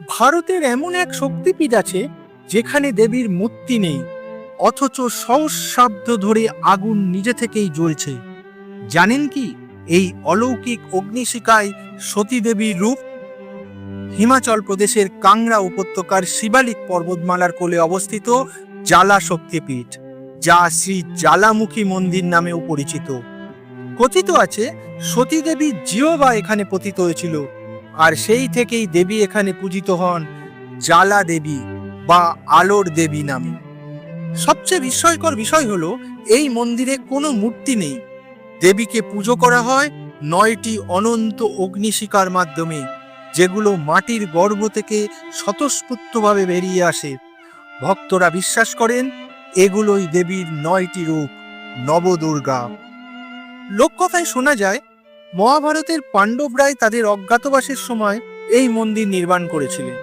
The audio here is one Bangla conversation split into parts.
ভারতের এমন এক শক্তিপীঠ আছে যেখানে দেবীর মূর্তি নেই, অথচ সহস্রাব্দ ধরে আগুন নিজে থেকেই জ্বলছে। জানেন কি এই অলৌকিক অগ্নিশিকায় সতী দেবীর রূপ? হিমাচল প্রদেশের কাংড়া উপত্যকার শিবালিক পর্বতমালার কোলে অবস্থিত জ্বালা শক্তিপীঠ, যা শ্রী জ্বালামুখী মন্দির নামেও পরিচিত। কথিত আছে, সতী দেবী জিওবা এখানে পতিত হয়েছিল। আর সেই থেকেই দেবী এখানে পূজিত হন জ্বালা দেবী বা আলোর দেবী নামে। সবচেয়ে বিস্ময়কর বিষয় হলো, এই মন্দিরে কোনো মূর্তি নেই। দেবীকে পুজো করা হয় নয়টি অনন্ত অগ্নিশিকার মাধ্যমে, যেগুলো মাটির গর্ভ থেকে স্বতঃস্ফূর্তভাবে বেরিয়ে আসে। ভক্তরা বিশ্বাস করেন, এগুলোই দেবীর নয়টি রূপ, নবদুর্গা। লোককথায় শোনা যায় মহাভারতের পাণ্ডবরাই তাদের অজ্ঞাতবাসের সময় এই মন্দির নির্মাণ করেছিলেন।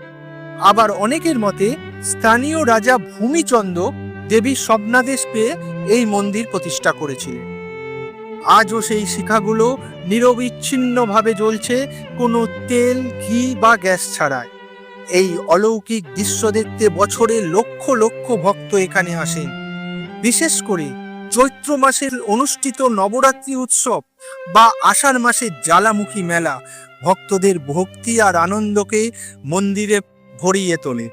আবার অনেকের মতে স্থানীয় রাজা ভূমিচন্দ্র দেবীর স্বপ্নাদেশ পেয়ে এই মন্দির প্রতিষ্ঠা করেছিলেন। আজও সেই শিখাগুলো নিরবিচ্ছিন্নভাবে জ্বলছে কোনো তেল, ঘি বা গ্যাস ছাড়াই। এই অলৌকিক দৃশ্য দেখতে বছরে লক্ষ লক্ষ ভক্ত এখানে আসেন। বিশেষ করে চৈত্র মাসের অনুষ্ঠিত নবরাত্রি উৎসব বা আষাঢ় মাসের জ্বালামুখী মেলা ভক্তদের ভক্তি আর আনন্দকে মন্দিরে ভরিয়ে তোলে।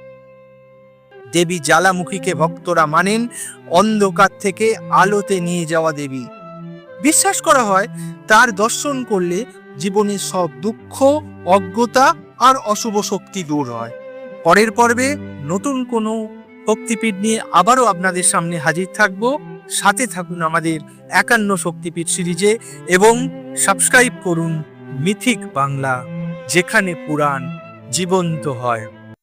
দেবী জ্বালামুখীকে ভক্তরা মানেন অন্ধকার থেকে আলোতে নিয়ে যাওয়া দেবী। বিশ্বাস করা হয় তার দর্শন করলে জীবনের সব দুঃখ, অজ্ঞতা আর অশুভ শক্তি দূর হয়। পরের পর্বে নতুন কোনো শক্তিপীঠ নিয়ে আবারও আপনাদের সামনে হাজির থাকব। সাথে থাকুন আমাদের একান্ন শক্তিপীঠ সিরিজে এবং সাবস্ক্রাইব করুন মিথিক বাংলা, যেখানে পুরাণ জীবন্ত হয়।